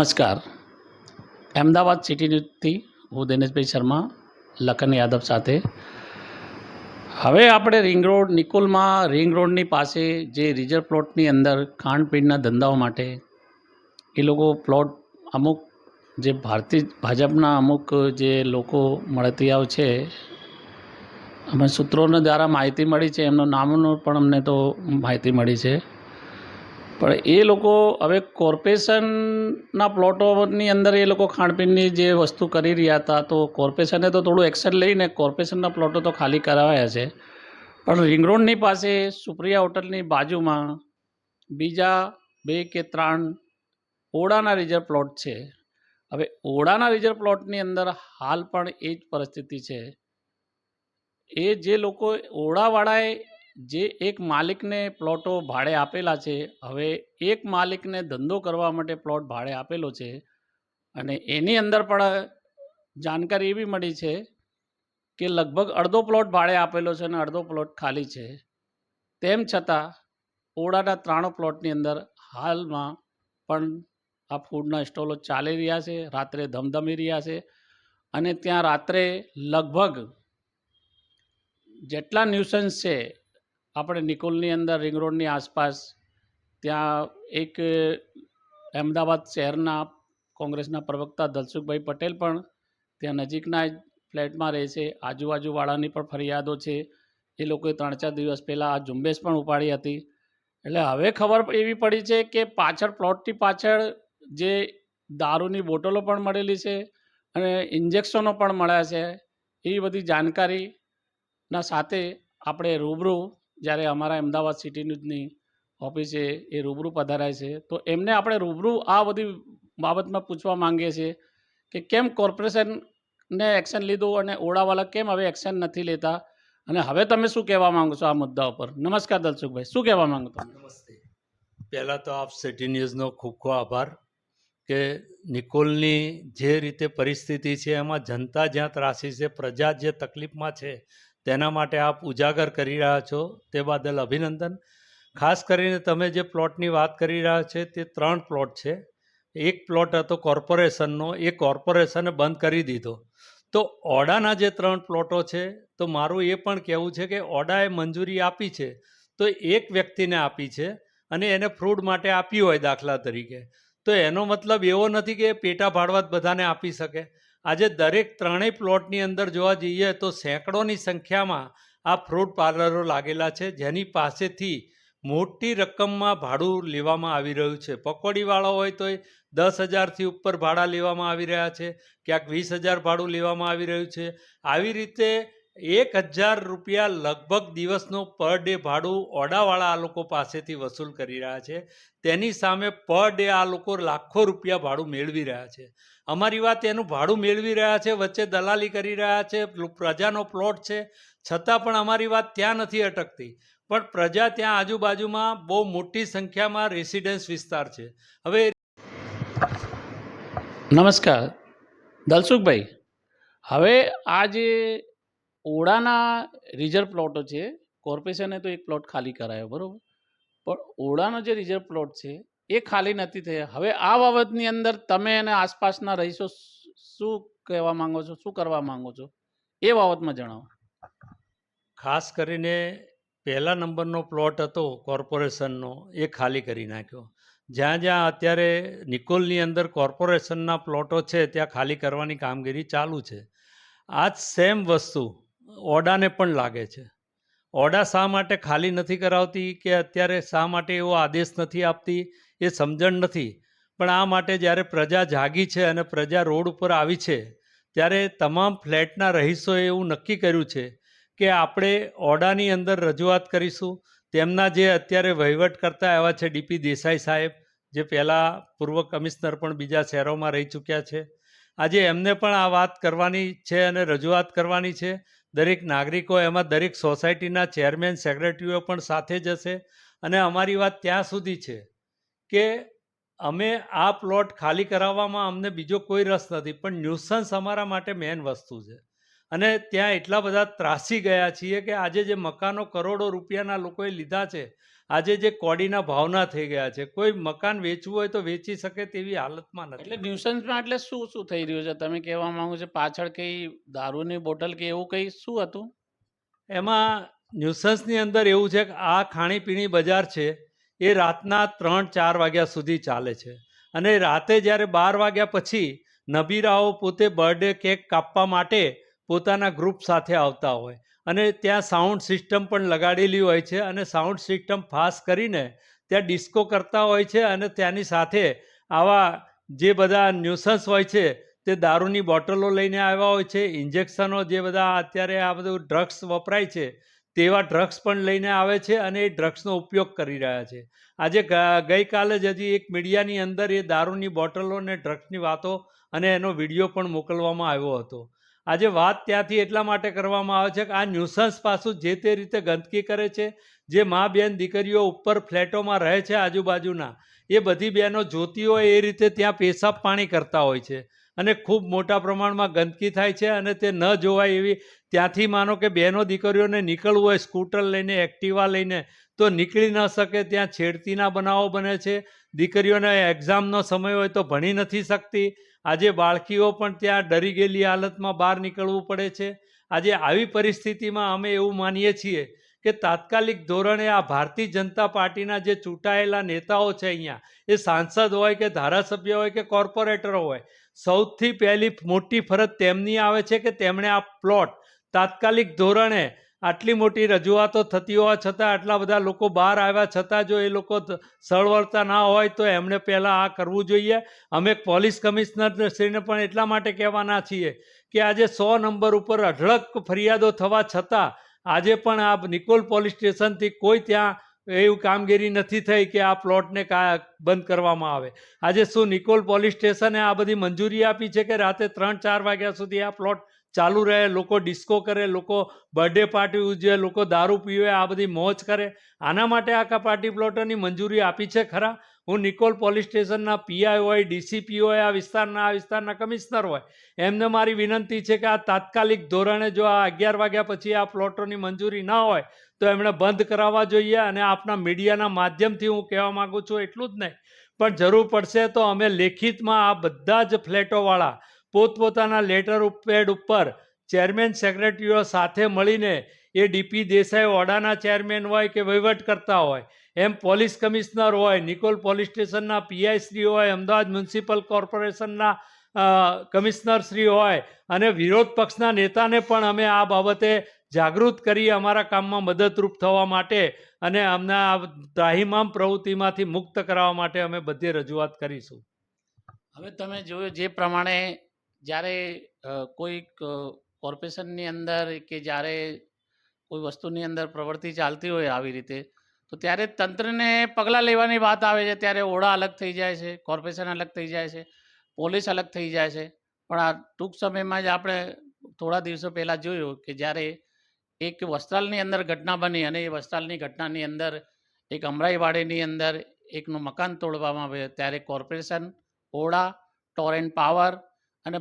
નમસ્કાર. અમદાવાદ સિટી ન્યૂઝથી હું દિનેશભાઈ શર્મા, લખન યાદવ સાથે. હવે આપણે રિંગ રોડ, નિકુલમાં રિંગ રોડની પાસે જે રિઝર્વ પ્લોટની અંદર ખાણપીણના ધંધાઓ માટે એ લોકો પ્લોટ અમુક જે ભારતીય, ભાજપના અમુક જે લોકો મળતિયાઓ છે, અમે સૂત્રોના દ્વારા માહિતી મળી છે, એમનું નામનું પણ અમને તો માહિતી મળી છે. પણ એ લોકો હવે કોર્પોરેશનના પ્લોટોની અંદર એ લોકો ખાણપીણની જે વસ્તુ કરી રહ્યા હતા, તો કોર્પોરેશને તો થોડું એક્શન લઈને કોર્પોરેશનના પ્લોટો તો ખાલી કરાવ્યા છે. પણ રિંગ રોડની પાસે, સુપ્રિયા હોટલની બાજુમાં બીજા બે કે ત્રણ ઓડાના રિઝર્વ પ્લોટ છે. હવે ઓડાના રિઝર્વ પ્લોટની અંદર હાલ પણ એ જ પરિસ્થિતિ છે. એ જે લોકો ઓડાવાળાએ જે એક માલિકને પ્લોટો ભાડે આપેલા છે, હવે એક માલિકને ધંધો કરવા માટે પ્લોટ ભાડે આપેલો છે અને એની અંદર પણ જાણકારી એવી મળી છે કે લગભગ અડધો પ્લોટ ભાડે આપેલો છે અને અડધો પ્લોટ ખાલી છે. તેમ છતાં ઓડાના ત્રાણો પ્લોટની અંદર હાલમાં પણ આ ફૂડના સ્ટોલો ચાલી રહ્યા છે, રાત્રે ધમધમી રહ્યા છે અને ત્યાં રાત્રે લગભગ જેટલા ન્યુસન્સ છે આપણે નિકોલની અંદર રિંગ રોડની આસપાસ ત્યાં એક અમદાવાદ શહેરના કોંગ્રેસના પ્રવક્તા દલસુખભાઈ પટેલ પણ ત્યાં નજીકના જ ફ્લેટમાં રહે છે. આજુબાજુવાળાની પણ ફરિયાદો છે. એ લોકોએ ત્રણ ચાર દિવસ પહેલાં આ ઝુંબેશ પણ ઉપાડી હતી. એટલે હવે ખબર એવી પડી છે કે પાછળ પ્લોટની પાછળ જે દારૂની બોટલો પણ મળેલી છે અને ઇન્જેક્શનો પણ મળ્યા છે. એ બધી જાણકારીના સાથે આપણે રૂબરૂ જ્યારે અમારા અમદાવાદ સિટી ન્યૂઝની ઓફિસે એ રૂબરૂ પધારાય છે, તો એમને આપણે રૂબરૂ આ બધી બાબતમાં પૂછવા માંગીએ છીએ કે કેમ કોર્પોરેશનને એક્શન લીધું અને ઓળાવાલા કેમ હવે એક્શન નથી લેતા? અને હવે તમે શું કહેવા માંગો છો આ મુદ્દા ઉપર? નમસ્કાર દલસુખભાઈ શું કહેવા માંગો તમે નમસ્તે. પહેલાં તો આપ સિટી ન્યૂઝનો ખૂબ ખૂબ આભાર કે નિકોલની જે રીતે પરિસ્થિતિ છે, એમાં જનતા જ્યાં ત્રાસી છે, પ્રજા જે તકલીફમાં છે તેના માટે આપ ઉજાગર કરી રહ્યા છો. તે બદલ અભિનંદન. ખાસ કરીને તમે જે પ્લોટની વાત કરી રહ્યા છે, તે ત્રણ પ્લોટ છે. એક પ્લોટ હતો કોર્પોરેશનનો, એ કોર્પોરેશને બંધ કરી દીધો. તો ઓડાના જે ત્રણ પ્લોટો છે, તો મારું એ પણ કહેવું છે કે ઓડાએ મંજૂરી આપી છે. તો એક વ્યક્તિને આપી છે અને એને ફ્રૂડ માટે આપ્યું હોય દાખલા તરીકે. તો એનો મતલબ એવો નથી કે પેટા ભાડવા જ બધાને આપી શકે. આજે દરેક ત્રણેય પ્લોટની અંદર જોવા જઈએ તો સેંકડોની સંખ્યામાં આ ફ્રૂટ પાર્લરો લાગેલા છે, જેની પાસેથી મોટી રકમમાં ભાડું લેવામાં આવી રહ્યું છે. પકોડીવાળો હોય તો દસ હજારથી ઉપર ભાડા લેવામાં આવી રહ્યા છે, ક્યાંક વીસ હજાર ભાડું લેવામાં આવી રહ્યું છે. આવી રીતે એક હજાર રૂપિયા લગભગ દિવસનો પર ડે ભાડું ઓડાવાળા આ લોકો પાસેથી વસૂલ કરી રહ્યા છે. તેની સામે પર ડે આ લોકો લાખો રૂપિયા ભાડું મેળવી રહ્યા છે. અમારી વાત એનું ભાડું મેળવી રહ્યા છે, વચ્ચે દલાલી કરી રહ્યા છે પ્રજાનો પ્લોટ છે. છતાં પણ અમારી વાત ત્યાં નથી અટકતી. પણ પ્રજા ત્યાં આજુબાજુમાં બહુ મોટી સંખ્યામાં રેસિડેન્સ વિસ્તાર છે. હવે નમસ્કાર. દલસુખભાઈ, હવે આ જે ઓડાના રિઝર્વ પ્લોટો છે કોર્પોરેશને તો એક પ્લોટ ખાલી કરાયો, બરાબર? પણ ઓડાનો જે રિઝર્વ પ્લોટ છે, એ ખાલી નથી થયા. હવે આ બાબતની અંદર તમે અને આસપાસના રહીશો શું કહેવા માંગો છો? શું કરવા માંગો છો? એ બાબતમાં જણાવો. ખાસ કરીને પહેલા નંબરનો પ્લોટ હતો કોર્પોરેશનનો એ ખાલી કરી નાખ્યો. જ્યાં જ્યાં અત્યારે નિકોલની અંદર કોર્પોરેશનના પ્લોટો છે, ત્યાં ખાલી કરવાની કામગીરી ચાલુ છે. આ જ સેમ વસ્તુ ઓડાને પણ લાગે છે. ઓડા શા માટે ખાલી નથી કરાવતી કે અત્યારે શા માટે એવો આદેશ નથી આપતી એ સમજણ નથી. પણ આ માટે જ્યારે પ્રજા જાગી છે અને પ્રજા રોડ ઉપર આવી છે, ત્યારે તમામ ફ્લેટના રહીશોએ એવું નક્કી કર્યું છે કે આપણે ઓડાની અંદર રજૂઆત કરીશું. તેમના જે અત્યારે વહીવટ કરતા એવા છે ડીપી દેસાઈ સાહેબ, જે પહેલાં પૂર્વ કમિશનર પણ બીજા શહેરોમાં રહી ચૂક્યા છે. આજે એમને પણ આ વાત કરવાની છે અને રજૂઆત કરવાની છે. દરેક નાગરિકો એમાં દરેક સોસાયટીના ચેરમેન, સેક્રેટરીઓ પણ સાથે જશે અને અમારી વાત ત્યાં સુધી છે કે અમે આ પ્લોટ ખાલી કરાવવામાં અમને બીજો કોઈ રસ નથી, પણ ન્યુસન્સ અમારા માટે મેઇન વસ્તુ છે. અને ત્યાં એટલા બધા ત્રાસી ગયા છીએ કે આજે જે મકાનો કરોડો રૂપિયાના લોકોએ લીધા છે આજે જે કોડીના ભાવના થઈ ગયા છે કોઈ મકાન વેચવું હોય તો વેચી શકે તેવી હાલતમાં નથી. એટલે ન્યુસન્સમાં એટલે શું શું થઈ રહ્યું છે? તમે કહેવા માંગો છો પાછળ કઈ દારૂની બોટલ કે એવું કઈ શું હતું? એમાં ન્યુસન્સની અંદર એવું છે કે આ ખાણીપીણી બજાર છે એ રાતના ત્રણ ચાર વાગ્યા સુધી ચાલે છે. અને રાતે જ્યારે બાર વાગ્યા પછી નબીરાઓ પોતે બર્થડે કેક કાપવા માટે પોતાના ગ્રુપ સાથે આવતા હોય. અને ત્યાં સાઉન્ડ સિસ્ટમ પણ લગાડેલી હોય છે અને સાઉન્ડ સિસ્ટમ ફાસ્ટ કરીને ત્યાં ડિસ્કો કરતા હોય છે અને ત્યાંની સાથે આવા જે બધા ન્યુસન્સ હોય છે તે દારૂની બોટલો લઈને આવ્યા હોય છે ઇન્જેક્શનો જે બધા અત્યારે આ બધું ડ્રગ્સ વપરાય છે તેવા ડ્રગ્સ પણ લઈને આવે છે અને એ ડ્રગ્સનો ઉપયોગ કરી રહ્યા છે. આજે ગઈકાલે જ હજી એક મીડિયાની અંદર એ દારૂની બોટલો અને ડ્રગ્સની વાતો અને એનો વીડિયો પણ મોકલવામાં આવ્યો હતો. આજે વાત ત્યાંથી એટલા માટે કરવામાં આવે છે કે આ ન્યુસન્સ પાછું જે તે રીતે ગંદકી કરે છે, જે મા બેન દીકરીઓ ઉપર ફ્લેટોમાં રહે છે આજુબાજુના, એ બધી બહેનો જોતી હોય એ રીતે ત્યાં પેશાબ પાણી કરતા હોય છે અને ખૂબ મોટા પ્રમાણમાં ગંદકી થાય છે અને તે ન જોવાય એવી, ત્યાંથી માનો કે બહેનો દીકરીઓને નીકળવું હોય, સ્કૂટર લઈને, એક્ટિવા લઈને, તો નીકળી ન શકે, ત્યાં છેડતીના બનાવો બને છે, દીકરીઓને એક્ઝામનો સમય હોય તો ભણી નથી શકતી આજે બાળકીઓ પણ ત્યાં ડરી ગયેલી હાલતમાં બહાર નીકળવું પડે છે. આજે આવી પરિસ્થિતિમાં અમે એવું માનીએ છીએ કે તાત્કાલિક ધોરણે આ ભારતીય જનતા પાર્ટીના જે ચૂંટાયેલા નેતાઓ છે અહીંયા, એ સાંસદ હોય કે ધારાસભ્ય હોય કે કોર્પોરેટરો હોય, સૌથી પહેલી મોટી ફરજ તેમની આવે છે કે તેમણે આ પ્લોટ તાત્કાલિક ધોરણે આટલી મોટી રજૂઆતો થતી હોવા છતાં આટલા બધા લોકો બહાર આવ્યા છતાં જો એ લોકો સળવળતા ના હોય તો એમણે પહેલાં આ કરવું જોઈએ. અમે પોલીસ કમિશનરશ્રીને પણ એટલા માટે કહેવાના છીએ કે આજે સો નંબર ઉપર અઢળક ફરિયાદો થવા છતાં આજે પણ આ નિકોલ પોલીસ સ્ટેશનથી કોઈ ત્યાં એવું કામગીરી નથી થઈ કે આ પ્લોટને કા, બંધ કરવામાં આવે. આજે શું નિકોલ પોલીસ સ્ટેશને આ બધી મંજૂરી આપી છે કે રાતે ત્રણ ચાર વાગ્યા સુધી આ પ્લોટ ચાલુ રહે, લોકો ડિસ્કો કરે, લોકો બર્થડે પાર્ટી ઉજવે, લોકો દારૂ પીવે, આ બધી મોજ કરે. આના માટે આખા પાર્ટી પ્લોટોની મંજૂરી આપી છે ખરા. હું નિકોલ પોલીસ સ્ટેશનના પીઆઈ હોય ડીસીપી હોય, આ વિસ્તારના આ વિસ્તારના કમિશનર હોય, એમને મારી વિનંતી છે કે આ તાત્કાલિક ધોરણે જો આ અગિયાર વાગ્યા પછી આ પ્લોટોની મંજૂરી ના હોય, તો એમણે બંધ કરાવવા જોઈએ અને આપના મીડિયાના માધ્યમથી હું કહેવા માગું છું એટલું જ નહીં. પણ જરૂર પડશે તો અમે લેખિતમાં આ બધા જ ફ્લેટોવાળા પોતપોતાના લેટર પેડ ઉપર ચેરમેન સેક્રેટરીઓ સાથે મળીને એ ડીપી દેસાઈ ઓડાના ચેરમેન હોય કે વહીવટ કરતા હોય, એમ પોલીસ કમિશનર હોય, નિકોલ પોલીસ સ્ટેશનના પીઆઈ શ્રી હોય, અમદાવાદ મ્યુનિસિપલ કોર્પોરેશનના કમિશનર શ્રી હોય અને વિરોધ પક્ષના નેતાને પણ અમે આ બાબતે જાગૃત કરી અમારા કામમાં મદદરૂપ થવા માટે અને અમને આ ત્રાહિમામ પ્રવૃત્તિમાંથી મુક્ત કરાવવા માટે અમે બધી રજૂઆત કરીશું. હવે તમે જોયું જે પ્રમાણે જ્યારે કોઈક કોર્પોરેશનની અંદર કે જ્યારે કોઈ વસ્તુની અંદર પ્રવૃત્તિ ચાલતી હોય આવી રીતે, તો ત્યારે તંત્રને પગલાં લેવાની વાત આવે છે. ત્યારે ઓળા અલગ થઈ જાય છે, કોર્પોરેશન અલગ થઈ જાય છે, પોલીસ અલગ થઈ જાય છે. પણ આ ટૂંક સમયમાં જ આપણે થોડા દિવસો પહેલાં જોયું કે જ્યારે એક વસ્ત્રાલની અંદર ઘટના બની અને એ વસ્ત્રાલની ઘટનાની અંદર એક અમરાઈવાડીની અંદર એકનું મકાન તોડવામાં આવ્યું, ત્યારે કોર્પોરેશન, ઓળા, ટોરેન્ટ પાવર અને